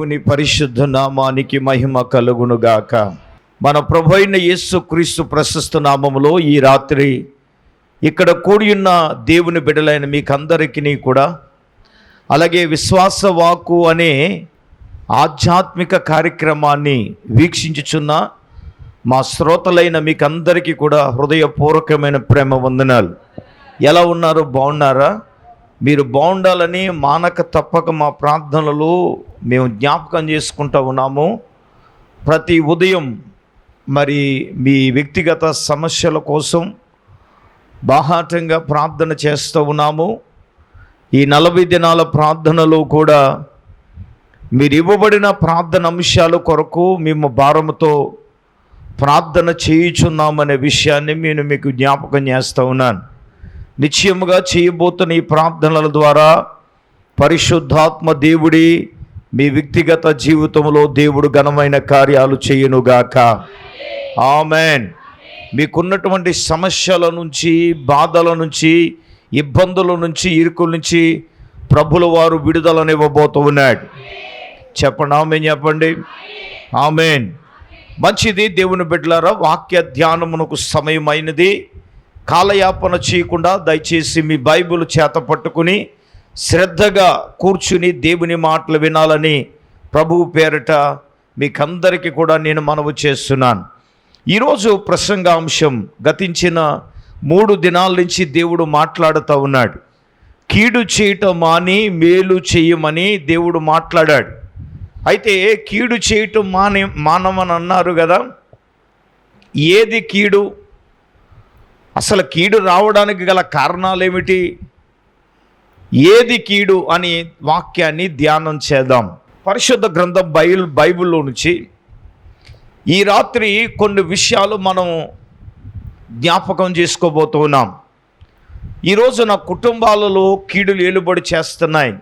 దేవుని పరిశుద్ధ నామానికి మహిమ కలుగునుగాక. మన ప్రభు అయిన యేసు క్రీస్తు ప్రశస్త నామములో ఈ రాత్రి ఇక్కడ కూడి ఉన్న దేవుని బిడ్డలైన మీకందరికీ కూడా అలాగే విశ్వాస వాక్కు అనే ఆధ్యాత్మిక కార్యక్రమాన్ని వీక్షించుచున్న మా శ్రోతలైన మీకందరికీ కూడా హృదయపూర్వకమైన ప్రేమ వందనాలు. ఎలా ఉన్నారు? బాగున్నారా? మీరు బాగుండాలని మానక తప్పక మా ప్రార్థనలు మేము జ్ఞాపకం చేసుకుంటూ ఉన్నాము. ప్రతి ఉదయం మరి మీ వ్యక్తిగత సమస్యల కోసం బాహాటంగా ప్రార్థన చేస్తూ ఉన్నాము. ఈ నలభై దినాల ప్రార్థనలో కూడా మీరు ఇవ్వబడిన ప్రార్థన అంశాల కొరకు మేము భారముతో ప్రార్థన చేయుచున్నామనే విషయాన్ని నేను మీకు జ్ఞాపకం చేస్తూ ఉన్నాను. నిశ్చయముగా చేయబోతున్న ఈ ప్రార్థనల ద్వారా పరిశుద్ధాత్మ దేవుడి మీ వ్యక్తిగత జీవితంలో దేవుడు ఘనమైన కార్యాలు చేయునుగాక. ఆమెన్. మీకున్నటువంటి సమస్యల నుంచి బాధల నుంచి ఇబ్బందుల నుంచి ఇరుకుల నుంచి ప్రభుల వారు విడుదలనివ్వబోతూ ఉన్నాడు. చెప్పండి ఆమెన్ చెప్పండి. ఆమెన్. మంచిది దేవుని బిడ్డలారా వాక్య ధ్యానమునకు సమయమైనది. కాలయాపన చేయకుండా దయచేసి మీ బైబిల్ చేత పట్టుకుని శ్రద్ధగా కూర్చుని దేవుని మాటలు వినాలని ప్రభువు పేరిట మీకందరికీ కూడా నేను మనవి చేస్తున్నాను. ఈరోజు ప్రసంగాంశం గతించిన మూడు దినాల నుంచి దేవుడు మాట్లాడుతూ ఉన్నాడు. కీడు చేయటం మాని మేలు చేయమని దేవుడు మాట్లాడాడు. అయితే కీడు చేయటం మాని మానమని అన్నారు కదా? ఏది కీడు? అసలు కీడు రావడానికి గల కారణాలు ఏమిటి ఏది కీడు అని వాక్యాన్ని ధ్యానం చేద్దాం. పరిశుద్ధ గ్రంథం బైబిల్ బైబిల్లో నుంచి ఈ రాత్రి కొన్ని విషయాలు మనం జ్ఞాపకం చేసుకోబోతున్నాం. ఈరోజు నా కుటుంబాలలో కీడులు ఏలుబడి చేస్తున్నాయి.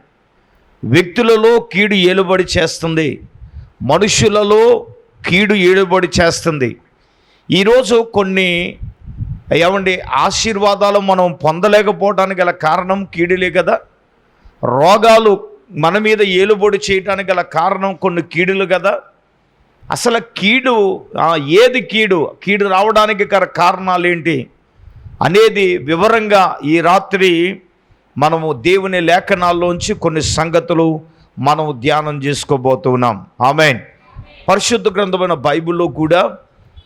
వ్యక్తులలో కీడు ఏలుబడి చేస్తుంది. మనుషులలో కీడు ఏలుబడి చేస్తుంది. ఈరోజు కొన్ని ఏమండి ఆశీర్వాదాలు మనం పొందలేకపోవడానికి గల కారణం కీడులే కదా. రోగాలు మన మీద ఏలుబడి చేయడానికి గల కారణం కొన్ని కీడులు కదా. అసలు కీడు ఏది కీడు? కీడు రావడానికి గల కారణాలు ఏంటి? అనేది వివరంగా ఈ రాత్రి మనము దేవుని లేఖనాల్లోంచి కొన్ని సంగతులు మనము ధ్యానం చేసుకోబోతున్నాం. ఆమెన్. పరిశుద్ధ గ్రంథమైన బైబిల్లో కూడా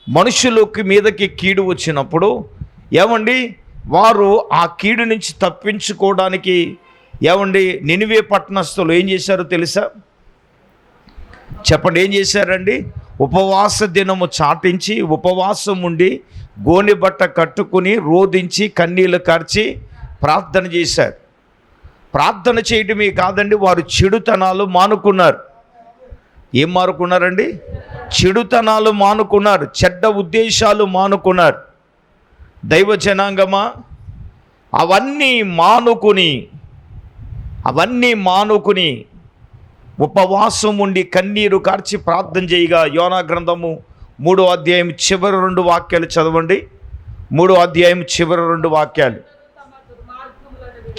మనుషులకి మీదకి కీడు వచ్చినప్పుడు ఏమండి? వారు ఆ కీడు నుంచి తప్పించుకోవడానికి ఏమండి? నినివే పట్టణస్థులు ఏం చేశారో తెలుసా? చెప్పండి ఏం చేశారండి? ఉపవాస దినము చాటించి ఉపవాసం ఉండి గోనె బట్ట కట్టుకుని రోదించి కన్నీళ్ళు కార్చి ప్రార్థన చేశారు. ప్రార్థన చేయటమే కాదండి వారు చెడుతనాలు మానుకున్నారు. ఏం మానుకున్నారండి? చెడుతనాలు మానుకున్నారు చెడ్డ ఉద్దేశాలు మానుకున్నారు. దైవ జనాంగమా? అవన్నీ మానుకుని అవన్నీ మానుకుని ఉపవాసం ఉండి కన్నీరు కార్చి ప్రార్థన చేయగా యోనా గ్రంథము మూడో అధ్యాయం చివరి రెండు వాక్యాలు చదవండి. మూడో అధ్యాయం చివరి రెండు వాక్యాలు.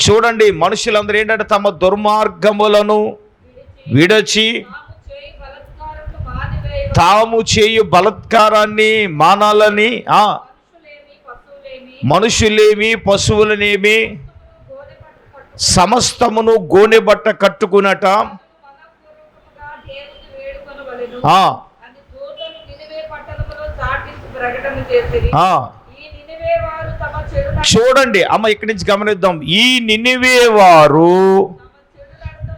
చూడండి మనుషులందరూ ఏంటంటే తమ దుర్మార్గములను విడచి తాము చేయు బలత్కారాన్ని మానాలని మనుషులేమి పశువులనేమి సమస్తమును గోనె బట్ట కట్టుకునట చూడండి అమ్మ ఇక్కడి నుంచి గమనిద్దాం. ఈ నినివే వారు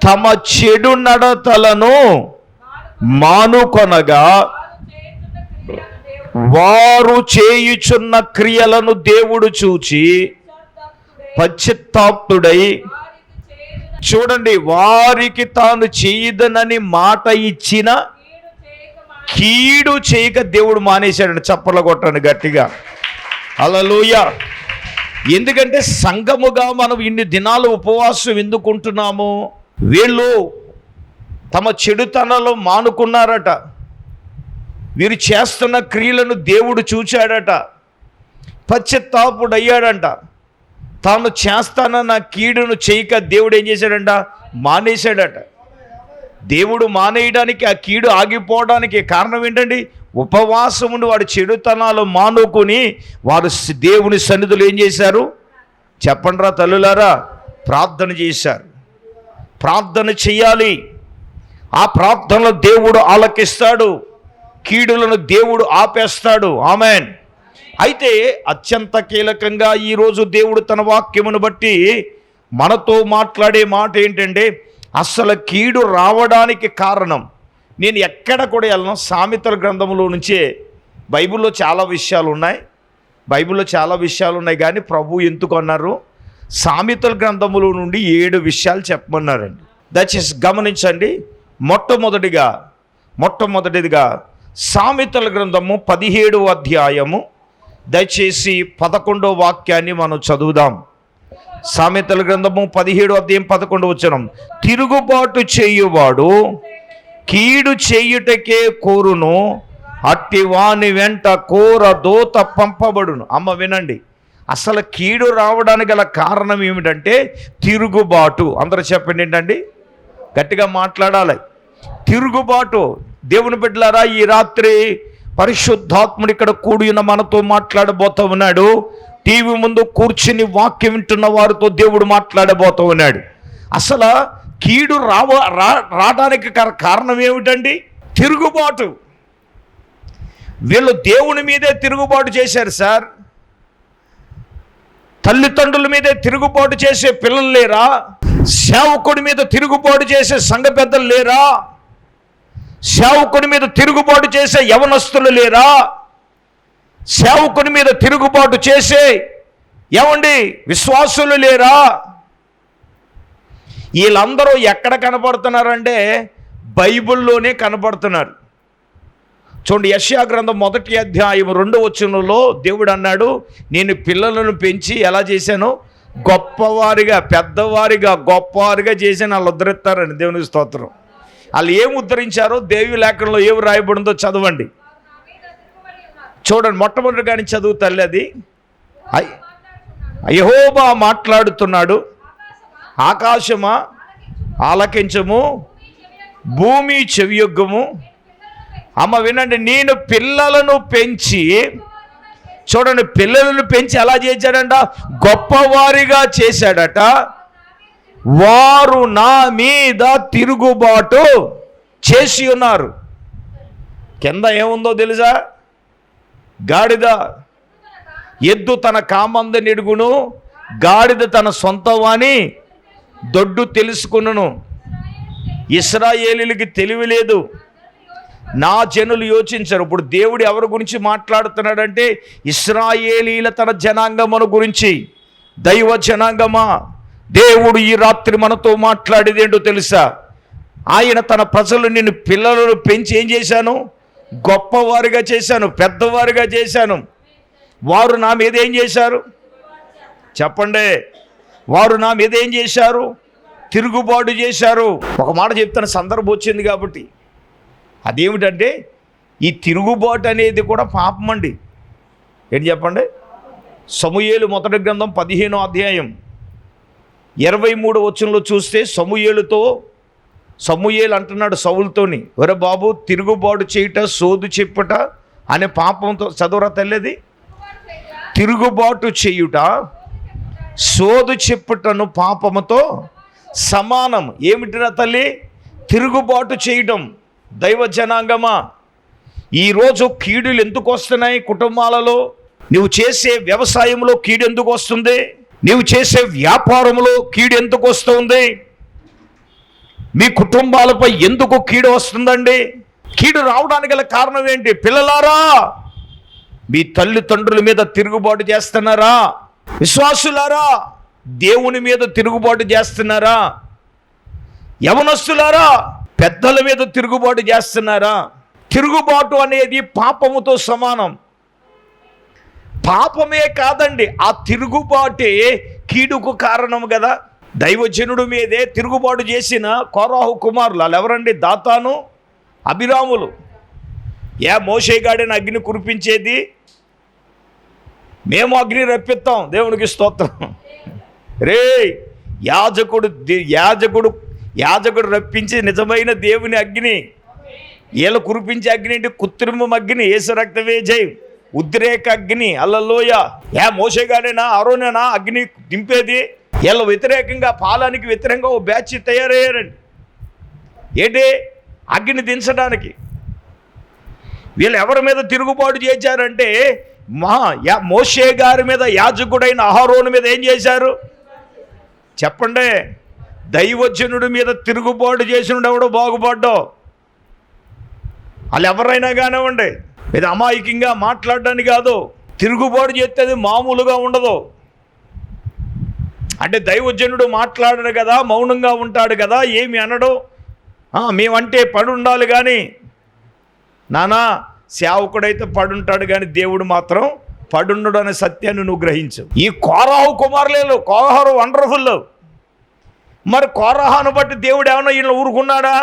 తమ చెడు నడతలను మానుకొనగా వారు చేయుచున్న క్రియలను దేవుడు చూచి పశ్చిత్తాప్తుడై చూడండి వారికి తాను చేయదనని మాట ఇచ్చిన కీడు చేయక దేవుడు మానేశాడండి చప్పల కొట్టండి గట్టిగా. అలలోయ ఎందుకంటే సంఘముగా మనం ఇన్ని దినాలు ఉపవాసం ఎందుకుంటున్నాము? వీళ్ళు తమ చెడుతనలో మానుకున్నారట. వీరు చేస్తున్న క్రియలను దేవుడు చూచాడట. పశ్చత్తాపుడయ్యాడంట. తాను చేస్తానన్న కీడును చేయక దేవుడు ఏం చేశాడంట? మానేశాడట. దేవుడు మానేయడానికి ఆ కీడు ఆగిపోవడానికి కారణం ఏంటండి? ఉపవాసం ఉండి వాడి చెడుతనాలు మానుకొని వారు దేవుని సన్నిధులు ఏం చేశారు? చెప్పండిరా తల్లులారా ప్రార్థన చేశారు. ప్రార్థన చేయాలి. ఆ ప్రార్థనలో దేవుడు ఆలకిస్తాడు. కీడులను దేవుడు ఆపేస్తాడు. ఆమెన్. అయితే అత్యంత కీలకంగా ఈరోజు దేవుడు తన వాక్యమును బట్టి మనతో మాట్లాడే మాట ఏంటంటే అసలు కీడు రావడానికి కారణం. నేను ఎక్కడ కూడా వెళ్ళను. సామెతల గ్రంథంలో నుంచే బైబిల్లో చాలా విషయాలు ఉన్నాయి. బైబిల్లో చాలా విషయాలు ఉన్నాయి కానీ ప్రభు ఎందుకు అన్నారు? సామెతల గ్రంథములో నుండి ఏడు విషయాలు చెప్పమన్నారండి. దయచేసి గమనించండి. మొట్టమొదటిగా మొట్టమొదటిదిగా సామెతల గ్రంథము పదిహేడు అధ్యాయము. దయచేసి పదకొండో వాక్యాన్ని మనం చదువుదాం. సామెతల గ్రంథము పదిహేడు అధ్యాయం పదకొండు వచ్చినం తిరుగుబాటు చేయువాడు కీడు చేయుటకే కోరును అట్టి వాని వెంట కోర దోత పంపబడును. అమ్మ వినండి అసలు కీడు రావడానికి గల కారణం ఏమిటంటే తిరుగుబాటు. అందరూ చెప్పండి ఏంటండి? గట్టిగా మాట్లాడాలి. తిరుగుబాటు. దేవుని బిడ్డలారా ఈ రాత్రి పరిశుద్ధాత్ముడు ఇక్కడ కూడిన మనతో మాట్లాడబోతా ఉన్నాడు. టీవీ ముందు కూర్చుని వాక్యం వింటున్న వారితో దేవుడు మాట్లాడబోతూ ఉన్నాడు. అసలు కీడు రావ రా రావడానికి కారణం ఏమిటండి? తిరుగుబాటు. వీళ్ళు దేవుని మీదే తిరుగుబాటు చేశారు సార్. తల్లిదండ్రుల మీదే తిరుగుబాటు చేసే పిల్లలు లేరా? సేవకుడి మీద తిరుగుబాటు చేసే సంఘ పెద్దలు లేరా? సేవకుడి మీద తిరుగుబాటు చేసే యవనస్తులు లేరా? సేవకుడి మీద తిరుగుబాటు చేసే ఏమండి విశ్వాసులు లేరా? వీళ్ళందరూ ఎక్కడ కనపడుతున్నారంటే బైబిల్లోనే కనపడుతున్నారు చూడండి యశ్యా గ్రంథం మొదటి అధ్యాయం రెండో వచనంలో దేవుడు అన్నాడు నేను పిల్లలను పెంచి ఎలా చేశాను? గొప్పవారిగా పెద్దవారిగా గొప్పవారిగా చేసి వాళ్ళు ఉద్ధరిస్తారండి దేవునికి స్తోత్రం. వాళ్ళు ఏం ఉద్ధరించారో దేవి లేఖనంలో ఏమి రాయబడిందో చదవండి. చూడండి మొట్టమొదటి కానీ చదువు తల్లి అది. అయ్- మాట్లాడుతున్నాడు. ఆకాశమా? ఆలకించము. భూమి చెవియొగ్గము. అమ్మ వినండి నేను పిల్లలను పెంచి చూడండి పిల్లలను పెంచి ఎలా చేశాడంట గొప్పవారిగా చేశాడట. వారు నా మీద తిరుగుబాటు చేసి ఉన్నారు. కింద ఏముందో తెలుసా? గాడిద. ఎద్దు తన కామంద నిడుగును గాడిద తన సొంత వాణి దొడ్డు తెలుసుకును. ఇస్రాయేలీలకి తెలివి లేదు. నా జనులు యోచించరు. ఇప్పుడు దేవుడు ఎవరి గురించి మాట్లాడుతున్నాడంటే ఇస్రాయేలీల తన జనాంగమును గురించి. దైవ జనాంగమా? దేవుడు ఈ రాత్రి మనతో మాట్లాడేది ఏంటో తెలుసా? ఆయన తన ప్రజలు నిన్ను పిల్లలను పెంచి ఏం చేశాను? గొప్పవారిగా చేశాను పెద్దవారిగా చేశాను. వారు నా మీద ఏం చేశారు? చెప్పండి. వారు నా మీద ఏం చేశారు? తిరుగుబాటు చేశారు. ఒక మాట చెప్తాను సందర్భం వచ్చింది కాబట్టి. అదేమిటంటే ఈ తిరుగుబాటు అనేది కూడా పాపం అండి. ఏంటి చెప్పండి? సమూయేలు మొదటి గ్రంథం పదిహేనో అధ్యాయం ఇరవై మూడు వచనంలో చూస్తే సమూయేలుతో సమూయేలు అంటున్నాడు సవులతోని ఒరే బాబు తిరుగుబాటు చేయుట సోదు చెప్పుట అనే పాపంతో చదువురా తల్లిది? తిరుగుబాటు చేయుట సోదు చెప్పుటను పాపముతో సమానం. ఏమిటిరా తల్లి? తిరుగుబాటు చేయటం. దైవ జనాంగమా? ఈరోజు కీడులు ఎందుకు వస్తున్నాయి కుటుంబాలలో? నువ్వు చేసే వ్యవసాయంలో కీడు ఎందుకు వస్తుంది? నువ్వు చేసే వ్యాపారంలో కీడు ఎందుకు వస్తుంది? మీ కుటుంబాలపై ఎందుకు కీడు వస్తుందండి? కీడు రావడానికి గల కారణం ఏంటి? పిల్లలారా మీ తల్లిదండ్రుల మీద తిరుగుబాటు చేస్తున్నారా? విశ్వాసులారా దేవుని మీద తిరుగుబాటు చేస్తున్నారా? యవనస్తులారా పెద్దల మీద తిరుగుబాటు చేస్తున్నారా? తిరుగుబాటు అనేది పాపముతో సమానం. పాపమే కాదండి ఆ తిరుగుబాటే కీడుకు కారణం కదా. దైవజనుడు మీదే తిరుగుబాటు చేసిన కోరాహు కుమారులు వాళ్ళు ఎవరండి? దాతాను అభిరాములు. ఏ మోసేగాడిని అగ్ని కురిపించేది? మేము అగ్ని రప్పిస్తాం దేవునికి స్తోత్రం. రే యాజకుడు యాజకుడు యాజకుడు రప్పించి నిజమైన దేవుని అగ్ని వీళ్ళు కురిపించే అగ్ని ఏంటి కృత్రిమం అగ్ని ఏసు రక్తమే జై ఉద్రేక అగ్ని అల్లలోయ. ఏ మోసేగానేనా అరోనేనా అగ్ని దింపేది? వీళ్ళ వ్యతిరేకంగా పాలానికి వ్యతిరేకంగా ఓ బ్యాచ్ తయారయ్యారండి. ఏంటి? అగ్ని దించడానికి. వీళ్ళు ఎవరి మీద తిరుగుబాటు చేశారంటే మా యా మోషే గారి మీద యాజకుడైన అహరోను మీద ఏం చేశారు? చెప్పండి. దైవజనుడి మీద తిరుగుబాటు చేసినడు ఎవడో బాగుపడ్డావు వాళ్ళు ఎవరైనా కానివ్వండి ఇది అమాయకంగా మాట్లాడడానికి కాదు తిరుగుబాటు చేస్తే మామూలుగా ఉండదు. అంటే దైవజనుడు మాట్లాడడు కదా మౌనంగా ఉంటాడు కదా ఏమి అనడు? మేమంటే పడి ఉండాలి కానీ నానా సేవకుడైతే పడుంటాడు కానీ దేవుడు మాత్రం పడుండడు అనే సత్యాన్ని నువ్వు గ్రహించు. ఈ కోరాహు కుమారులేలు కోరహారు వండర్ఫుల్ మరి కోరహాను బట్టి దేవుడు ఏమన్నా ఈయన ఊరుకున్నాడా?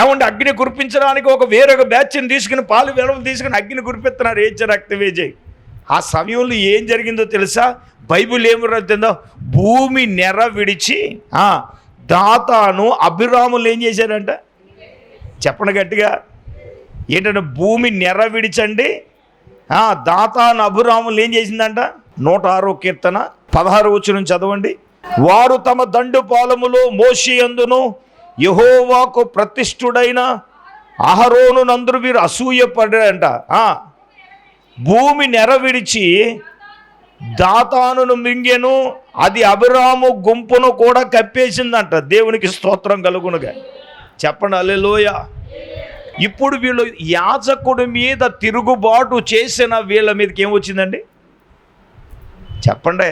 ఏమంటే అగ్ని కురిపించడానికి ఒక వేరొక బ్యాచ్ని తీసుకుని పాలు వెలవలు తీసుకుని అగ్ని కురిపిస్తున్నారు ఏం రక్తవేజయ్ ఆ సమయంలో ఏం జరిగిందో తెలుసా? బైబిల్ ఏమి రాస్తుందో భూమి నెర విడిచి దాతాను అభిరాములు ఏం చేశారంట? చెప్పండి గట్టిగా. ఏంటంటే భూమి నెర విడిచండి దాతాను అభిరాములు ఏం చేసిందంట? నూట ఆరో కీర్తన పదహారు వచ్చిన చదవండి. వారు తమ దండు పాలములో మోషి అందును యహోవాకు ప్రతిష్ఠుడైన అహరోను నందురు వీరు అసూయపడారంట ఆ, భూమి నెర విడిచి దాతానును మింగెను అది అభిరాము గుంపును కూడా కప్పేసిందంట. దేవునికి స్తోత్రం కలుగునుగా. చెప్పండి అల్లెలోయ ఇప్పుడు వీళ్ళు యాజకుడి మీద తిరుగుబాటు చేసిన వీళ్ళ మీదకి ఏమొచ్చిందండి చెప్పండి.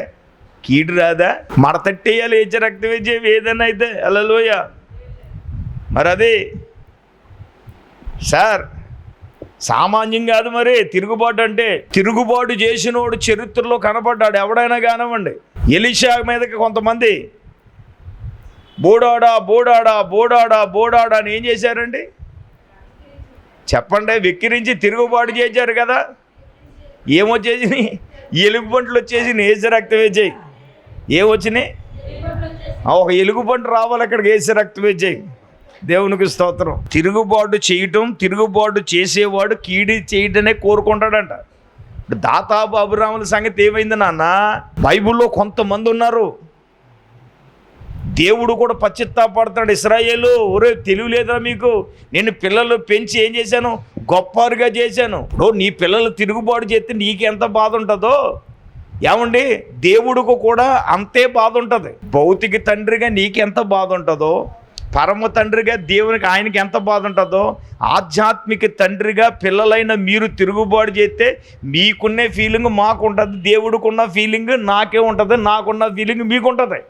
కీడు రాదా? మడతట్టేయాలి ఏచ రక్తం వేసే ఏదైనా అయితే? అలలోయ మరి అది సార్ సామాన్యం కాదు మరి తిరుగుబాటు అంటే. తిరుగుబాటు చేసినోడు చరిత్రలో కనపడ్డాడు ఎవడైనా కానివ్వండి. ఎలిషా మీదకి కొంతమంది బోడాడా బోడాడా బోడాడా బోడాడా అని ఏం చేశారండి? చెప్పండి వెక్కిరించి తిరుగుబాటు చేశారు కదా. ఏమొచ్చేసి ఎలుగుబంట్లు వచ్చేసి ఏసు రక్తం ఏ వచ్చినాయి? ఒక ఎలుగుబంటి రావాలి అక్కడికి వేసి రక్తం వేసాయి దేవునికి స్తోత్రం. తిరుగుబాటు చేయటం తిరుగుబాటు చేసేవాడు కీడి చేయటనే కోరుకుంటాడంట. ఇప్పుడు దాతాబు అభిరాముల సంగతి ఏమైంది నాన్న? బైబిల్లో కొంతమంది ఉన్నారు. దేవుడు కూడా పశ్చిత్తాపడతాడు ఇస్రాయేలు ఒరే తెలివి లేదా మీకు. నేను పిల్లలు పెంచి ఏం చేశాను? గొప్పవారుగా చేశాను. ఇప్పుడు నీ పిల్లలు తిరుగుబాటు చేస్తే నీకెంత బాధ ఉంటుందో ఏమండి? దేవుడికి కూడా అంతే బాధ ఉంటుంది భౌతిక తండ్రిగా నీకెంత బాధ ఉంటుందో పరమ తండ్రిగా దేవునికి ఆయనకి ఎంత బాధ ఉంటుందో ఆధ్యాత్మిక తండ్రిగా పిల్లలైన మీరు తిరుగుబాటు చేస్తే మీకున్నే ఫీలింగ్ మాకు ఉంటుంది దేవుడికి ఉన్న ఫీలింగ్ నాకే ఉంటుంది నాకున్న ఫీలింగ్ మీకు ఉంటుంది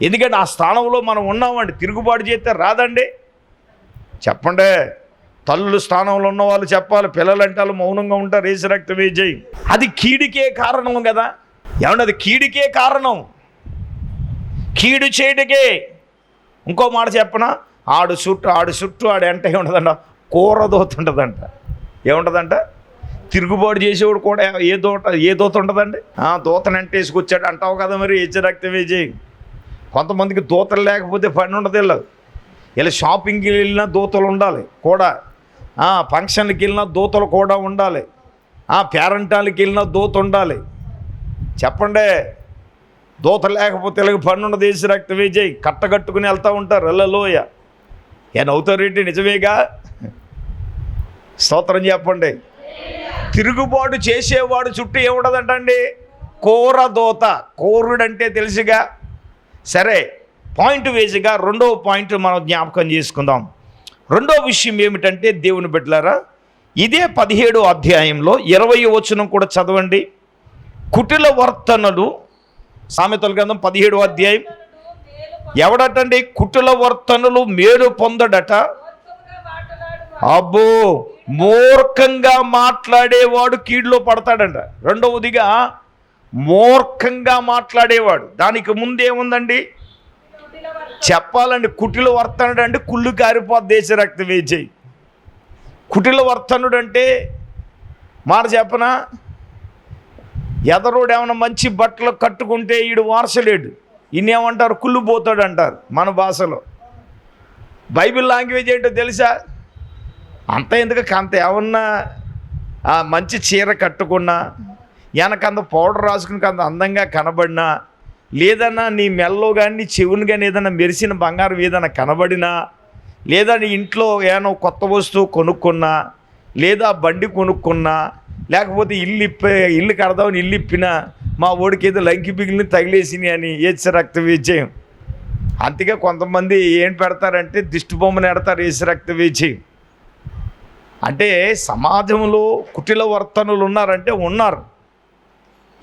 ఎందుకంటే ఆ స్థానంలో మనం ఉన్నామండి. తిరుగుబాటు చేస్తే రాదండి. చెప్పండి. తల్లుల స్థానంలో ఉన్న వాళ్ళు చెప్పాలి పిల్లలంటే వాళ్ళు మౌనంగా ఉంటారు ఏసి రక్తం వేజయ్. అది కీడికే కారణం కదా. ఏమంటే అది కీడికే కారణం. కీడు చేయడికే ఇంకో మాట చెప్పనా? ఆడు చుట్టూ ఆడు చుట్టూ ఆడు ఎంట ఏముంటుందంట కూర దోతుంటుందంట ఏముంటుందంట? తిరుగుబాటు చేసేవాడు కూడా ఏ దోట ఏ దోత ఉంటుందండి? ఆ దోతను ఎంట వేసుకొచ్చాడు అంటావు కదా మరి హెచ్చ రక్తం వేజేయి. కొంతమందికి దూతలు లేకపోతే పని ఉండదు ఇలా ఇలా షాపింగ్కి వెళ్ళినా దూతలు ఉండాలి కూడా. ఫంక్షన్కి వెళ్ళినా దూతలు కూడా ఉండాలి. పేరంటాలకి వెళ్ళినా దూత ఉండాలి. చెప్పండి దూత లేకపోతే ఇలాగ పని ఉండదు వేసి రక్తం కట్టగట్టుకుని వెళ్తూ ఉంటారు. అల్లలోయ. ఏ నవ్వుతారేంటి నిజమేగా? స్తోత్రం చెప్పండి. తిరుగుబాటు చేసేవాడు చుట్టూ ఏముండదంటండి? కోర దోత. కోరుడంటే తెలుసుగా. సరే పాయింట్ వేసిగా రెండవ పాయింట్ మనం జ్ఞాపకం చేసుకుందాం. రెండో విషయం ఏమిటంటే దేవుని బిడ్డలారా ఇదే పదిహేడో అధ్యాయంలో ఇరవై వచనం కూడా చదవండి. కుటిల వర్తనలు సామెతల గ్రంథం పదిహేడో అధ్యాయం. ఎవడటండి? కుటిల వర్తనలు మేలు పొందడట. అబ్బో మూర్ఖంగా మాట్లాడేవాడు కీడులో పడతాడంట. రెండవదిగా మూర్ఖంగా మాట్లాడేవాడు. దానికి ముందేముందండి? చెప్పాలండి కుటిల వర్తనుడు అంటే కుళ్ళు కారిపోద్ది దేశ రక్త వేచేయి కుటిల వర్తనుడు అంటే మాట చెప్పనా? ఎదరోడు ఏమైనా మంచి బట్టలు కట్టుకుంటే ఈడు వారసలేడు. ఇన్నేమంటారు కుళ్ళుపోతాడు అంటారు మన భాషలో. బైబిల్ లాంగ్వేజ్ ఏంటో తెలుసా? అంత ఎందుకు? అంత ఏమన్నా మంచి చీర కట్టుకున్నా వెనకంత పౌడర్ రాసుకుని అంత అందంగా కనబడినా లేదన్నా నీ మెల్లో కానీ నీ కానీ ఏదైనా మెరిసిన బంగారం ఏదైనా కనబడినా లేదా నీ ఇంట్లో ఏమైనా కొత్త వస్తువు కొనుక్కున్నా లేదా బండి కొనుక్కున్నా లేకపోతే ఇల్లు ఇప్ప ఇల్లు కడదామని ఇల్లు ఇప్పినా మా ఓడికి ఏదో లంకి పిగిలిని తగిలేసినాయి అని ఏడ్చ రక్త విజయం. అందుకే కొంతమంది ఏం పెడతారంటే దిష్టి బొమ్మను ఎడతారు ఏసు రక్త విజయం. అంటే సమాజంలో కుటిల వర్తనులు ఉన్నారంటే ఉన్నారు.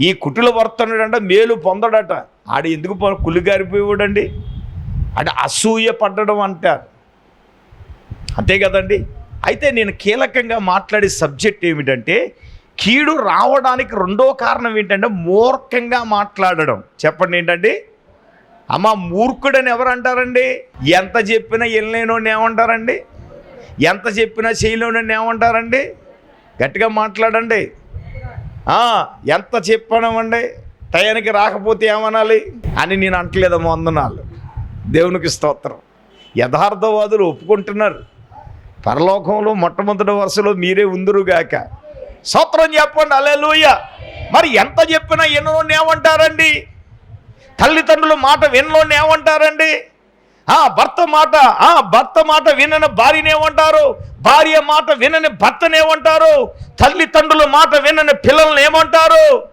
ఈ కుటిల వర్తనుడు అంటే మేలు పొందడట. ఆడ ఎందుకు పొ- కులిగారిపోయాడండి అంటే అసూయ పడ్డడం అంటారు. అంతే కదండి? అయితే నేను కీలకంగా మాట్లాడే సబ్జెక్ట్ ఏమిటంటే కీడు రావడానికి రెండో కారణం ఏంటంటే మూర్ఖంగా మాట్లాడడం. చెప్పండి ఏంటండి? అమ్మ మూర్ఖుడని ఎవరు అంటారండి ఎంత చెప్పినా వెళ్ళలేనోడిని ఏమంటారండి? ఎంత చెప్పినా చేయలేనోడిని ఏమంటారండి? గట్టిగా మాట్లాడండి. ఎంత ఎంత చెప్పానమండి? టయానికి రాకపోతే ఏమనాలి అని నేను అంటలేదమ్మా వందనాలు. దేవునికి స్తోత్రం. యథార్థవాదులు ఒప్పుకుంటున్నారు. పరలోకంలో మొట్టమొదటి వరుసలో మీరే ఉందురుగాక స్తోత్రం చెప్పండి అలెలుయ్య మరి ఎంత చెప్పినా ఎన్నోని ఏమంటారండి? తల్లిదండ్రుల మాట వినలోని ఏమంటారండి? ఆ భర్త మాట ఆ భర్త మాట వినని భార్యనేమంటారు భార్య మాట వినని భర్తనేమంటారు తల్లిదండ్రుల మాట వినని పిల్లల్ని ఏమంటారు?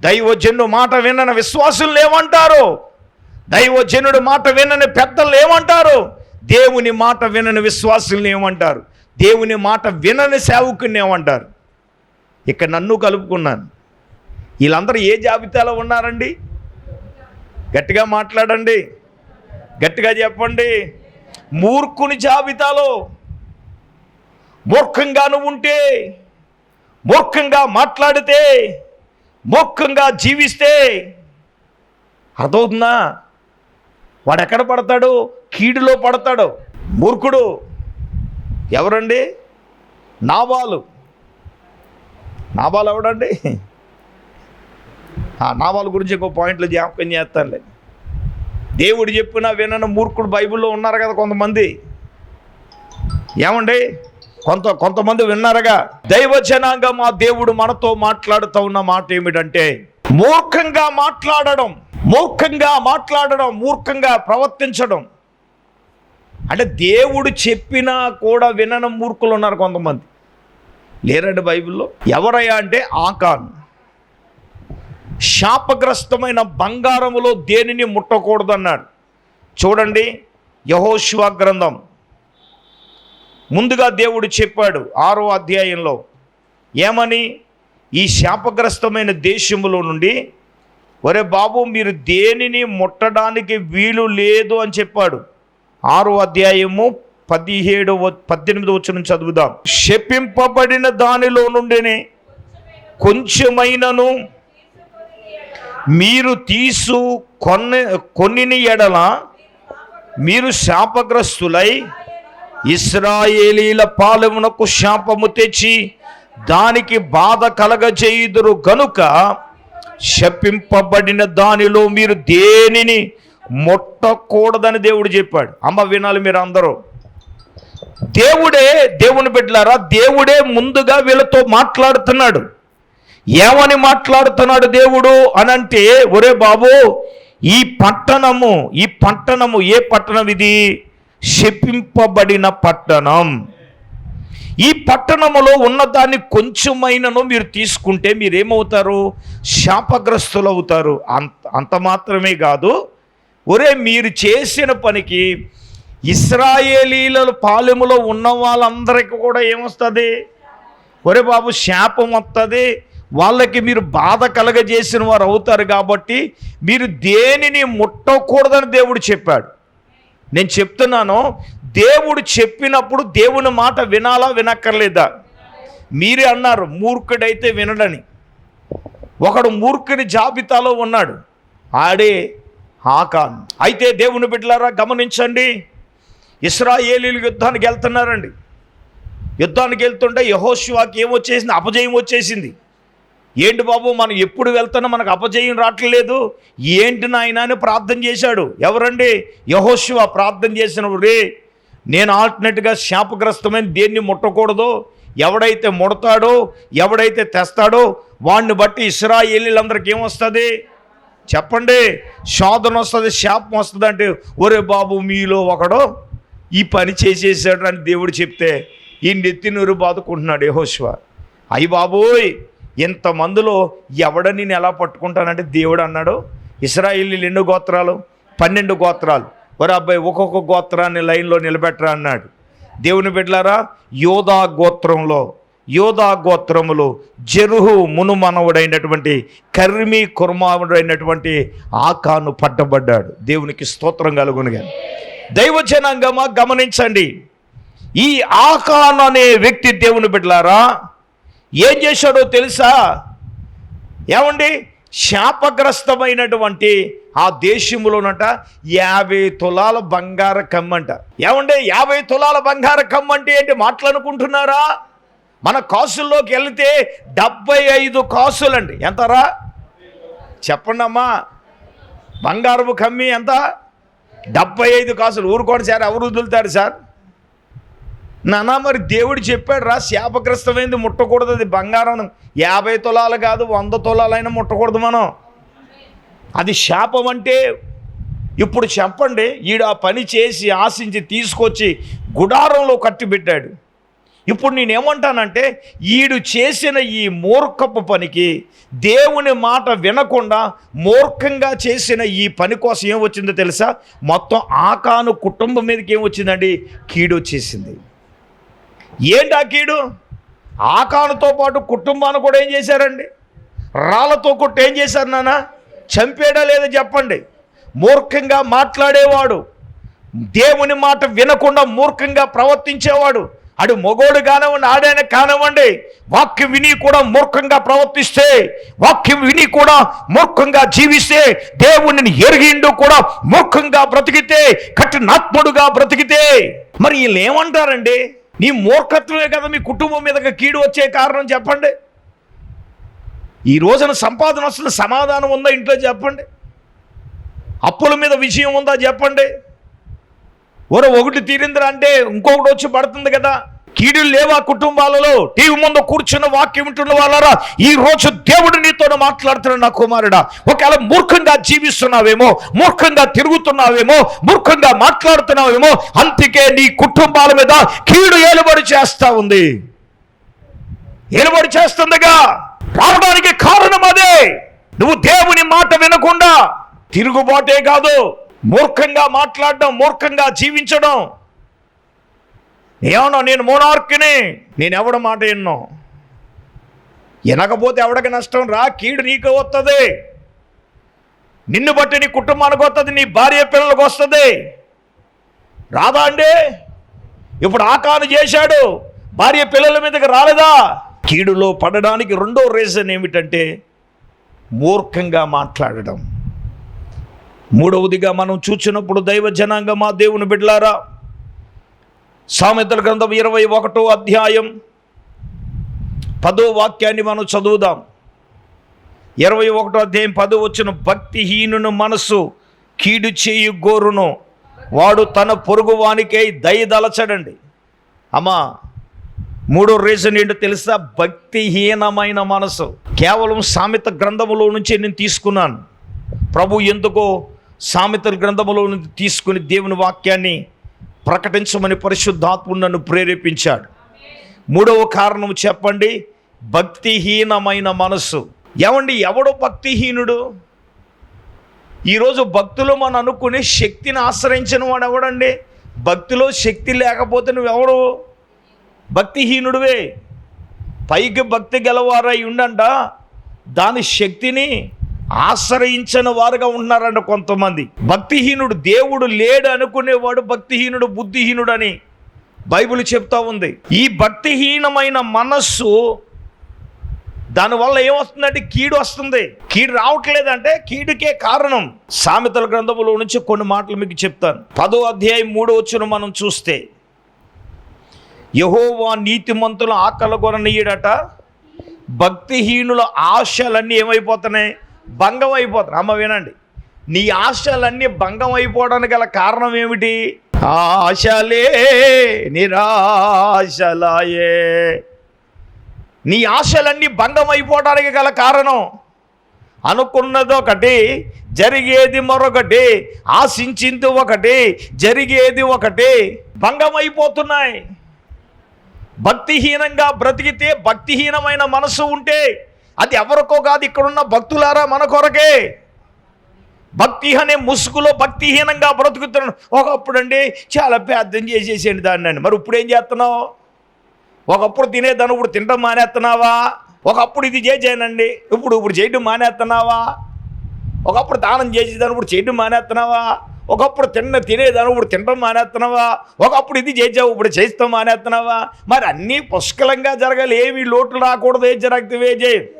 దైవజనుడు మాట వినని విశ్వాసులు ఏమంటారు? దైవజనుడు మాట వినని పెద్దలు ఏమంటారు? దేవుని మాట వినని విశ్వాసుల్ని ఏమంటారు? దేవుని మాట వినని సేవకుని ఏమంటారు? ఇక్కడ నన్ను కలుపుకున్నాను. వీళ్ళందరూ ఏ జాబితాలో ఉన్నారండి? గట్టిగా మాట్లాడండి. గట్టిగా చెప్పండి. మూర్ఖుని జాబితాలో మూర్ఖంగా నువ్వు ఉంటే మూర్ఖంగా మాట్లాడితే మూర్ఖంగా జీవిస్తే అర్థమవుతుందా? వాడు ఎక్కడ పడతాడు? కీడులో పడతాడు. మూర్ఖుడు ఎవరండి? నాబాలు. నాబాలు ఎవడండి? ఆ నాబాల గురించి ఇంకో పాయింట్లు జ్ఞాపకం చేస్తానులే. దేవుడు చెప్పిన వినని మూర్ఖుడు బైబిల్లో ఉన్నారు కదా కొంతమంది. ఏమండి? కొంత కొంతమంది విన్నారుగా దైవజనాంగా మా దేవుడు మనతో మాట్లాడుతూ ఉన్న మాట ఏమిటంటే మూర్ఖంగా మాట్లాడడం మూర్ఖంగా మాట్లాడడం మూర్ఖంగా ప్రవర్తించడం. అంటే దేవుడు చెప్పినా కూడా వినని మూర్ఖులు ఉన్నారు కొంతమంది. లేరండి బైబిల్లో? ఎవరయ్యా అంటే ఆకాన్. శాపగ్రస్తమైన బంగారములో దేనిని ముట్టకూడదన్నాడు? చూడండి యహోశివ గ్రంథం. ముందుగా దేవుడు చెప్పాడు ఆరో అధ్యాయంలో ఏమని? ఈ శాపగ్రస్తమైన దేశంలో నుండి ఒరే బాబు మీరు దేనిని ముట్టడానికి వీలు లేదు అని చెప్పాడు. ఆరో అధ్యాయము పదిహేడు పద్దెనిమిది వచ్చిన చదువుదాం. శపింపబడిన దానిలో నుండినే కొంచెమైనను మీరు తీసు కొన్ని కొన్నిని ఎడల మీరు శాపగ్రస్తులై ఇస్రాయేలీల పాలెమునకు శాపము తెచ్చి దానికి బాధ కలగజేయుదురు గనుక శపింపబడిన దానిలో మీరు దేనిని ముట్టకూడదని దేవుడు చెప్పాడు. అమ్మ వినాలి మీరు అందరూ దేవుడే దేవుని బిడ్డలారా దేవుడే ముందుగా వీళ్ళతో మాట్లాడుతున్నాడు. ఏమని మాట్లాడుతున్నాడు దేవుడు అని అంటే ఒరే బాబు ఈ పట్టణము ఈ పట్టణము ఏ పట్టణం ఇది? శపింపబడిన పట్టణం. ఈ పట్టణములో ఉన్నదాన్ని కొంచెమైనను మీరు తీసుకుంటే మీరేమవుతారు? శాపగ్రస్తులు అవుతారు అంత అంత మాత్రమే కాదు ఒరే మీరు చేసిన పనికి ఇస్రాయేలీల పాలెములో ఉన్న వాళ్ళందరికీ కూడా ఏమొస్తుంది? ఒరే బాబు శాపం వస్తుంది వాళ్ళకి మీరు బాధ కలగజేసిన వారు అవుతారు కాబట్టి మీరు దేనిని ముట్టకూడదని దేవుడు చెప్పాడు. నేను చెప్తున్నాను దేవుడు చెప్పినప్పుడు దేవుని మాట వినాలా వినక్కర్లేదా? మీరే అన్నారు మూర్ఖుడైతే వినడని. ఒకడు మూర్ఖుడి జాబితాలో ఉన్నాడు ఆడే ఆకాన్. అయితే దేవుని బిడ్డలారా గమనించండి ఇస్రాయేలీలు యుద్ధానికి వెళ్తున్నారండి. యుద్ధానికి వెళ్తుంటే యహోశివాకి ఏమొచ్చేసింది? అపజయం వచ్చేసింది. ఏంటి బాబు మనం ఎప్పుడు వెళ్తున్నా మనకు అపజయం రావట్లేదు. ఏంటి నాయన అని ప్రార్థన చేశాడు. ఎవరండి? యహోశివ ప్రార్థన చేసిన రే నేను ఆల్టర్నేట్గా శాపగ్రస్తమైన దేన్ని ముట్టకూడదు. ఎవడైతే ముడతాడో ఎవడైతే తెస్తాడో వాడిని బట్టి ఇస్రాయేలీలందరికీ ఏమొస్తుంది చెప్పండి. శోధన వస్తుంది శాపం వస్తుంది అంటే ఒరే బాబు మీలో ఒకడు ఈ పని చేసేసాడు అని దేవుడు చెప్తే ఈ నెత్తి నూరు బాదుకుంటున్నాడు యహోశివ అయ్యి బాబోయ్ ఇంతమందిలో ఎవడని నేను ఎలా పట్టుకుంటానంటే దేవుడు అన్నాడు ఇస్రాయిల్ ఎన్ని గోత్రాలు? పన్నెండు గోత్రాలు. ఒరే అబ్బాయి ఒక్కొక్క గోత్రాన్ని లైన్లో నిలబెట్టరా? అన్నాడు. దేవుని బిడ్డలారా యోధా గోత్రంలో యోధా గోత్రములో జరుహు మునుమనవుడైనటువంటి కర్మి కుర్మావుడైనటువంటి ఆకాను పట్టబడ్డాడు. దేవునికి స్తోత్రం కలుగునుగా దైవజనాంగమా గమనించండి. ఈ ఆకాన్ అనే వ్యక్తి దేవుని బిడ్డలారా ఏం చేశాడో తెలుసా? ఏమండి? శాపగ్రస్తమైనటువంటి ఆ దేశంలోనట యాభై తులాల బంగార కమ్మంట. ఏమంటే యాభై తులాల బంగార కమ్మంటే ఏంటి మాట్లాడుకుంటున్నారా మన కాసుల్లోకి వెళితే డెబ్బై ఐదు కాసులండి. ఎంతరా? చెప్పండి అమ్మా బంగారపు కమ్మి ఎంత? డెబ్బై ఐదు కాసులు. ఊరుకోండి సార్ ఎవరు వదులుతారు సార్? నానా మరి దేవుడు చెప్పాడు రా శాపగ్రస్తమైంది ముట్టకూడదు అది బంగారం. యాభై తులాలు కాదు వంద తులాలైనా ముట్టకూడదు మనం. అది శాపం అంటే ఇప్పుడు చెప్పండి ఈడు ఆ పని చేసి ఆశించి తీసుకొచ్చి గుడారంలో కట్టిబెట్టాడు ఇప్పుడు నేనేమంటానంటే ఈడు చేసిన ఈ మూర్ఖపు పనికి దేవుని మాట వినకుండా మూర్ఖంగా చేసిన ఈ పని కోసం ఏం వచ్చిందో తెలుసా? మొత్తం ఆకాను కుటుంబం మీదకి ఏం వచ్చిందండి? కీడు వచ్చేసింది ఏంటా కీడు? ఆకానుతో పాటు కుటుంబాన్ని కూడా ఏం చేశారండి? రాళ్ళతో కొట్టి ఏం చేశారు నాన్న? చంపేడా లేదా చెప్పండి. మూర్ఖంగా మాట్లాడేవాడు. దేవుని మాట వినకుండా మూర్ఖంగా ప్రవర్తించేవాడు. అడు మొగోడు కానివ్వండి ఆడైనా కానివ్వండి వాక్యం విని కూడా మూర్ఖంగా ప్రవర్తిస్తే వాక్యం విని కూడా మూర్ఖంగా జీవిస్తే దేవుణ్ణి ఎరిగిండు కూడా మూర్ఖంగా బ్రతికితే కఠినాత్ముడుగా బ్రతికితే. మరి వీళ్ళు ఏమంటారండి నీ మూర్ఖత్వమే కదా మీ కుటుంబం మీదకి కీడు వచ్చే కారణం చెప్పండి. ఈ రోజున సంపాదన వస్తున్న సమాధానం ఉందా ఇంట్లో చెప్పండి. అప్పుల మీద విషయం ఉందా చెప్పండి. ఓరో ఒకటి తీరిందిరా అంటే ఇంకొకటి వచ్చి పడుతుంది కదా. కీడులు లేవా కుటుంబాలలో? టీవీ ముందు కూర్చున్న వాక్యం వింటున్న వాళ్ళరా? ఈ రోజు దేవుడు నీతో మాట్లాడుతున్నాడు నా కుమారుడా ఒకవేళ మూర్ఖంగా జీవిస్తున్నావేమో మూర్ఖంగా తిరుగుతున్నావేమో మూర్ఖంగా మాట్లాడుతున్నావేమో అందుకే నీ కుటుంబాల మీద కీడు ఏలుబడి చేస్తా ఉంది. ఏలుబడి చేస్తుందిగా? రావడానికి కారణం అదే. నువ్వు దేవుని మాట వినకుండా తిరుగుబాటే కాదు. మూర్ఖంగా మాట్లాడడం మూర్ఖంగా జీవించడం. ఏమన్నా నేను మోనార్క్ని? నేను ఎవడ మాట విన్నో వినకపోతే ఎవడికి నష్టం? రా కీడు నీకు వస్తుంది నిన్ను బట్టి నీ కుటుంబానికి వస్తుంది నీ భార్య పిల్లలకు వస్తుంది. రాదా అండి? ఇప్పుడు ఆకాను చేశాడు. భార్య పిల్లల మీదకి రాలేదా? కీడులో పడడానికి రెండో రీజన్ ఏమిటంటే మూర్ఖంగా మాట్లాడడం. మూడవదిగా మనం చూచినప్పుడు దైవ జనాంగం మా దేవుని బిడ్డలారా సామెతల గ్రంథం ఇరవై ఒకటో అధ్యాయం పదో వాక్యాన్ని మనం చదువుదాం. ఇరవై ఒకటో అధ్యాయం పదో వచ్చిన భక్తిహీనును మనస్సు కీడు చేయు గోరును. వాడు తన పొరుగు వానికే దయదలచడండి అమ్మా మూడో రీజన్ ఏంటో తెలుసా? భక్తిహీనమైన మనసు కేవలం సామెత గ్రంథములో నుంచి నేను తీసుకున్నాను. ప్రభు ఎందుకో సామెతల గ్రంథములో నుంచి తీసుకుని దేవుని వాక్యాన్ని ప్రకటించమని పరిశుద్ధాత్ముడు నన్ను ప్రేరేపించాడు. మూడవ కారణం చెప్పండి. భక్తిహీనమైన మనస్సు. ఏమండి? ఎవడు భక్తిహీనుడు? ఈరోజు భక్తులు మనం అనుకునే శక్తిని ఆశ్రయించిన వాడు ఎవడండి? భక్తిలో శక్తి లేకపోతే నువ్వెవడు? భక్తిహీనుడివే. పైకి భక్తి గలవారై ఉండంట. దాని శక్తిని ఆశ్రయించని వారుగా ఉన్నారంట కొంతమంది. భక్తిహీనుడు దేవుడు లేడు అనుకునేవాడు భక్తిహీనుడు బుద్ధిహీనుడు అని బైబిల్ చెప్తా ఉంది. ఈ భక్తిహీనమైన మనస్సు దానివల్ల ఏమొస్తుందంటే కీడు వస్తుంది. కీడు రావట్లేదంటే కీడుకే కారణం. సామెతల గ్రంథములో నుంచి కొన్ని మాటలు మీకు చెప్తాను. పదో అధ్యాయం మూడో వచ్చిన మనం చూస్తే యహోవా నీతిమంతుల ఆకలి కొననీయడట భక్తిహీనుల ఆశలన్నీ ఏమైపోతున్నాయి? భంగం అయిపోతుంది అమ్మ వినండి. నీ ఆశలన్నీ భంగం అయిపోవడానికి గల కారణం ఏమిటి? ఆశలే నిరాశలాయే. నీ ఆశలన్నీ భంగం అయిపోవడానికి గల కారణం? అనుకున్నది ఒకటి జరిగేది మరొకటి ఆశించింది ఒకటి జరిగేది ఒకటి భంగం అయిపోతున్నాయి. భక్తిహీనంగా బ్రతికితే భక్తిహీనమైన మనసు ఉంటే అది ఎవరికో కాదు ఇక్కడున్న భక్తులారా మన కొరకే. భక్తి అనే ముసుగులో భక్తిహీనంగా బ్రతుకుతున్నాను ఒకప్పుడు అండి చాలా పెద్దం చేసేసేయండి దాన్ని అండి మరి ఇప్పుడు ఏం చేస్తున్నావు? ఒకప్పుడు తినేదాన్ని ఇప్పుడు తినడం మానేస్తున్నావా? ఒకప్పుడు ఇది చేసానండి ఇప్పుడు ఇప్పుడు చేయడం మానేస్తున్నావా? ఒకప్పుడు దానం చేసేదాన్ని ఇప్పుడు చేయడం మానేస్తున్నావా? ఒకప్పుడు తిన్న తినేదాన్ని ఇప్పుడు తినడం మానేస్తున్నావా? ఒకప్పుడు ఇది చేసావు ఇప్పుడు చేస్తాం మానేస్తున్నావా? మరి అన్నీ పుష్కలంగా జరగాలి. ఏమి లోటు రాకూడదు. ఏ జరగదు? వేజే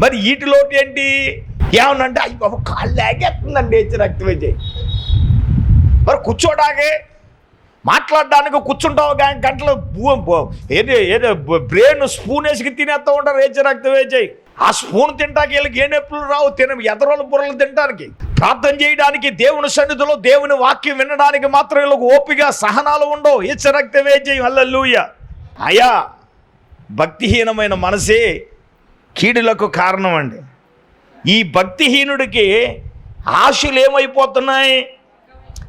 మరి వీటి లోటు ఏంటి? ఏమన్నంటే అయ్యి బాబు కాళ్ళు లాగేస్తుందండి ఏ రక్తం మరి కూర్చోడాగే మాట్లాడడానికి కూర్చుంటావు కానీ గంటలు భూ బూ- ఏదో బ్రెయిన్ స్పూన్ వేసుకు తినేస్తూ ఉంటారు వేచి రక్తం వేచాయి ఆ స్పూన్ తింటాకి వీళ్ళకి ఏ నొప్పులు రావు తిన ఎదరోళ్ళ బుర్రలు తినడానికి ప్రార్థన చేయడానికి దేవుని సన్నిధిలో దేవుని వాక్యం వినడానికి మాత్రం వీళ్ళకు ఓపిక సహనాలు ఉండవు. ఇచ్చ రక్తం వేచేయి అల్లెలుయ అయా భక్తిహీనమైన మనసే కీడులకు కారణం అండి ఈ భక్తిహీనుడికి ఆశలు ఏమైపోతున్నాయి?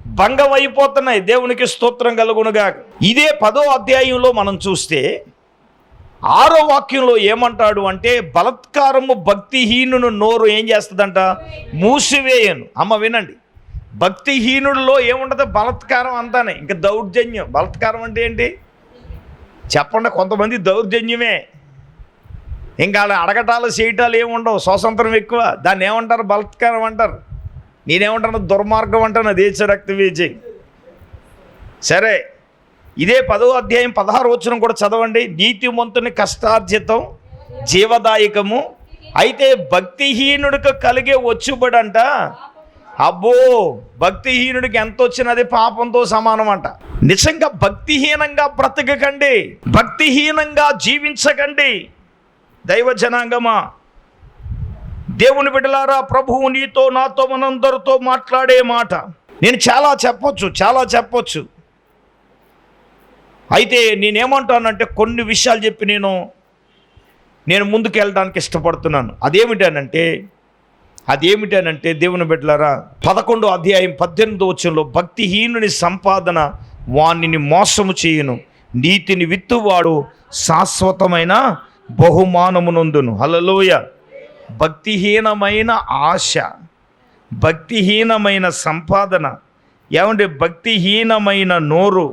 భంగం అయిపోతున్నాయి దేవునికి స్తోత్రం కలుగునుగా ఇదే పదో అధ్యాయంలో మనం చూస్తే ఆరో వాక్యంలో ఏమంటాడు అంటే బలత్కారము భక్తిహీనును నోరు ఏం చేస్తుందంట? మూసివేయను. అమ్మ వినండి. భక్తిహీనుడిలో ఏముండదు? బలత్కారం అంతానే. ఇంకా దౌర్జన్యం. బలత్కారం అంటే ఏంటి? చెప్పండి కొంతమంది దౌర్జన్యమే. ఇంకా అలా అడగటాలు చేయటాలు ఏముండవు స్వాతంత్రం ఎక్కువ. దాన్ని ఏమంటారు? బలత్కారం అంటారు. నేనేమంటాను? దుర్మార్గం అంటాను. దేశ రక్త వీచి సరే ఇదే పదో అధ్యాయం పదహారు వచ్చిన కూడా చదవండి. నీతిమంతుని కష్టార్జితం జీవదాయకము. అయితే భక్తిహీనుడికి కలిగే వచ్చుబడంట. అబ్బో భక్తిహీనుడికి ఎంత వచ్చినది పాపంతో సమానం అంట నిజంగా భక్తిహీనంగా బ్రతకకండి భక్తిహీనంగా జీవించకండి. దైవ జనాంగమా దేవుని బిడ్డలారా ప్రభువు నీతో నాతో మనందరితో మాట్లాడే మాట. నేను చాలా చెప్పొచ్చు చాలా చెప్పొచ్చు. అయితే నేనేమంటానంటే కొన్ని విషయాలు చెప్పి నేను నేను ముందుకు వెళ్ళడానికి ఇష్టపడుతున్నాను అదేమిటనంటే అదేమిటనంటే దేవుని బిడ్డలారా పదకొండో అధ్యాయం పద్దెనిమిదో వచ్చంలో భక్తిహీనుని సంపాదన వాణిని మోసము చేయను. నీతిని విత్తువాడు శాశ్వతమైన బహుమానమునందును. హలలోయ భక్తిహీనమైన ఆశ భక్తిహీనమైన సంపాదన. ఏమంటే భక్తిహీనమైన నోరు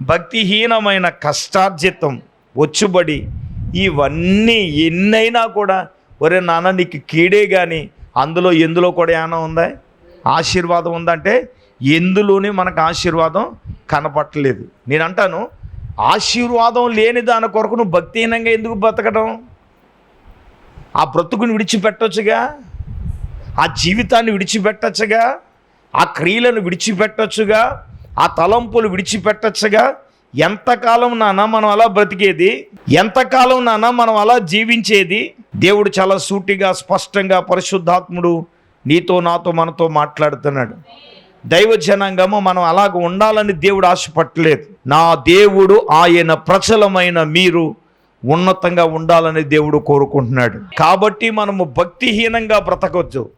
భక్తిహీనమైన కష్టార్జితం వచ్చుబడి ఇవన్నీ ఎన్నైనా కూడా ఒరే నాన్న నీకు కీడే కానీ అందులో ఎందులో కూడా ఏమైనా ఉందా? ఆశీర్వాదం ఉందంటే ఎందులోనే మనకు ఆశీర్వాదం కనపట్టలేదు. నేను అంటాను ఆశీర్వాదం లేని దాని కొరకు నువ్వు భక్తిహీనంగా ఎందుకు బతకడం ఆ బ్రతుకుని విడిచిపెట్టొచ్చుగా? ఆ జీవితాన్ని విడిచిపెట్టచ్చుగా? ఆ క్రియలను విడిచిపెట్టొచ్చుగా? ఆ తలంపులు విడిచిపెట్టచ్చుగా? ఎంతకాలం నాన్న మనం అలా బ్రతికేది? ఎంతకాలం నాన్న మనం అలా జీవించేది? దేవుడు చాలా సూటిగా స్పష్టంగా పరిశుద్ధాత్ముడు నీతో నాతో మనతో మాట్లాడుతున్నాడు. దైవ జనాంగము మనం అలాగ ఉండాలని దేవుడు ఆశపట్టలేదు. నా దేవుడు ఆయన ప్రచలమైన మీరు ఉన్నతంగా ఉండాలని దేవుడు కోరుకుంటున్నాడు. కాబట్టి మనము భక్తిహీనంగా బ్రతకొచ్చు.